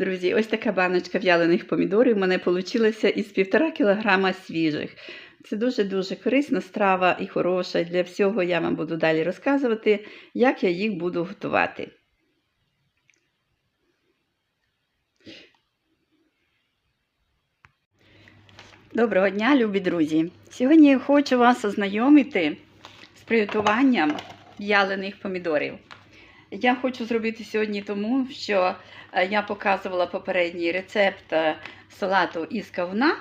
Друзі, ось така баночка в'ялених помідорів у мене вийшла із 1,5 кг свіжих. Це дуже-дуже корисна страва і хороша. Для всього я вам буду далі розказувати, як я їх буду готувати. Доброго дня, любі друзі! Сьогодні я хочу вас ознайомити з приготуванням в'ялених помідорів. Я хочу зробити сьогодні тому, що е, я показувала попередній рецепт е, салату із кавуна,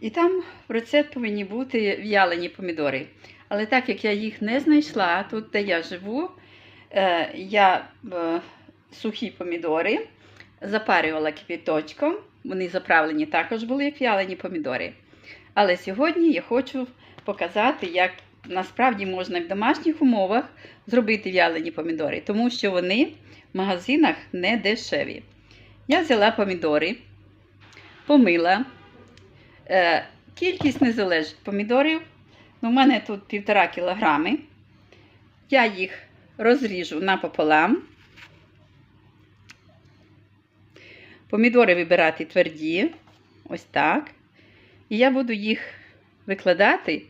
і там в рецепт повинні бути в'ялені помідори. Але так як я їх не знайшла, тут, де я живу, е, я сухі помідори запарювала кипяточком. Вони заправлені також були як в'ялені помідори. Але сьогодні я хочу показати, як насправді можна в домашніх умовах зробити в'ялені помідори, тому що вони в магазинах не дешеві. Я взяла помідори, помила. Е, кількість не залежить помідорів. У мене тут 1,5 кілограми. Я їх розріжу напополам. Помідори вибирати тверді, ось так. І я буду їх викладати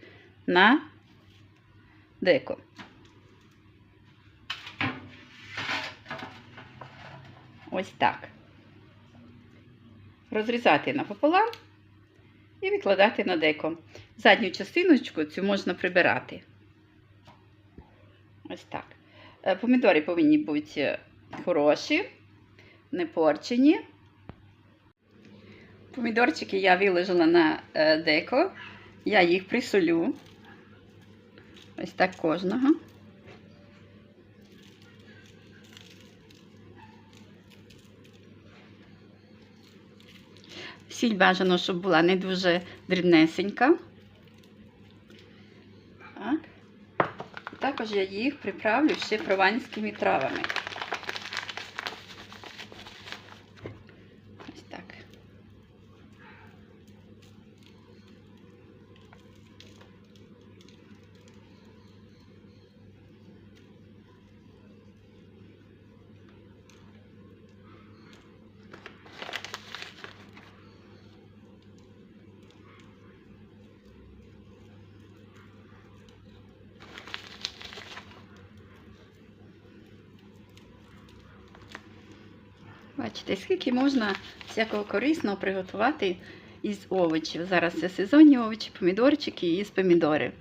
на деко. Ось так. Розрізати напополам і викладати на деко. Задню частиночку цю можна прибирати. Ось так. Е, Помідори повинні бути хороші, не порчені. Помідорчики я виложила на е, деко. Я їх присолю. Ось так кожного. Сіль бажано, щоб була не дуже дрібнесенька. Так. Також я їх приправлю ще прованськими травами. Ось так. Бачите, скільки можна всякого корисного приготувати із овочів. Зараз це сезонні овочі, помідорчики і з помідорів.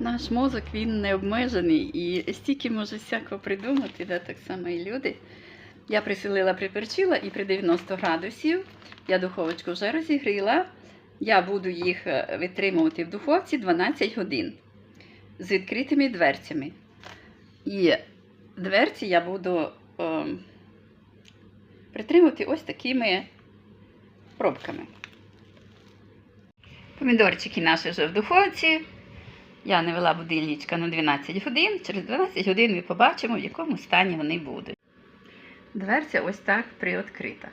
Наш мозок він не обмежений і стільки може всякого придумати, да, так само і люди. Я присилила, приперчила і при 90 градусів я духовочку вже розігріла. Я буду їх е, витримувати в духовці 12 годин з відкритими дверцями. І дверці я буду е, притримувати ось такими пробками. Помідорчики наші вже в духовці. Я навела будильничка на 12 годин. Через 12 годин ми побачимо, в якому стані вони будуть. Дверця ось так приоткрита.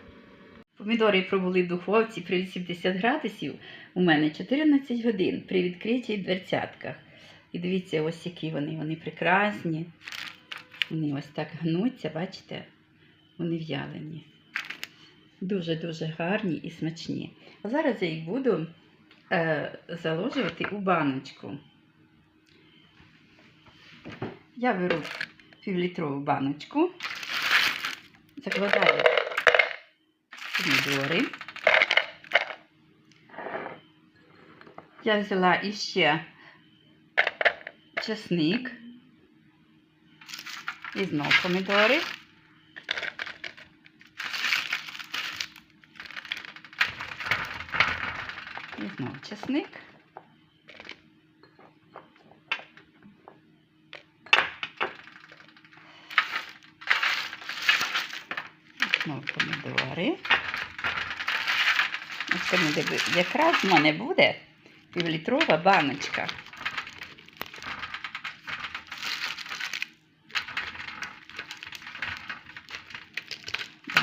Помідори пробули в духовці при 80 градусів у мене 14 годин при відкритій дверцятках. І дивіться, ось які вони. Вони прекрасні. Вони ось так гнуться, бачите? Вони в'ялені. Дуже-дуже гарні і смачні. А зараз я їх буду е, заложувати у баночку. Я беру півлітрову баночку, закладаю помідори. Я взяла іще чесник. І знову помідори. І знову чесник. І Знову помідори. Ось помідори. Якраз в мене буде півлітрова баночка.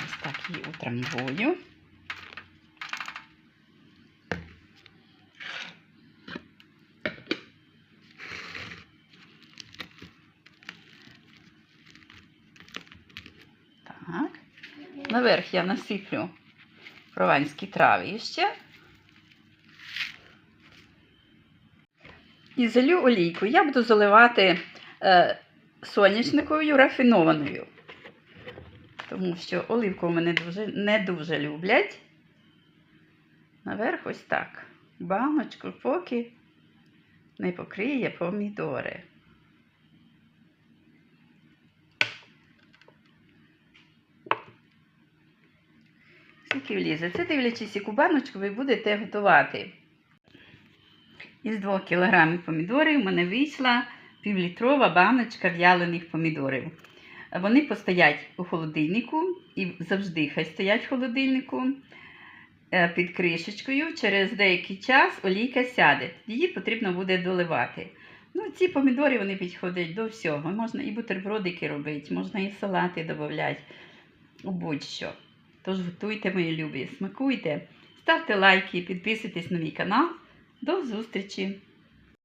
Ось так. Наверх я насиплю прованські трави ще. І залю олійку. Я буду заливати е, соняшниковою рафінованою. Тому що оливку мене дуже, не дуже люблять. Наверх ось так. Баночку, поки не покриє помідори. Скільки влізе? Це дивлячись, яку баночку ви будете готувати. Із 2 кг помідорів в мене вийшла півлітрова баночка в'ялених помідорів. Вони постоять у холодильнику і завжди хай стоять в холодильнику е, під кришечкою. Через деякий час олійка сяде. Її потрібно буде доливати. Ну, ці помідори вони підходять до всього. Можна і бутербродики робити, можна і салати додати, будь-що. Тож готуйте, мої любі, смакуйте, ставте лайки, підписуйтесь на мій канал. До зустрічі!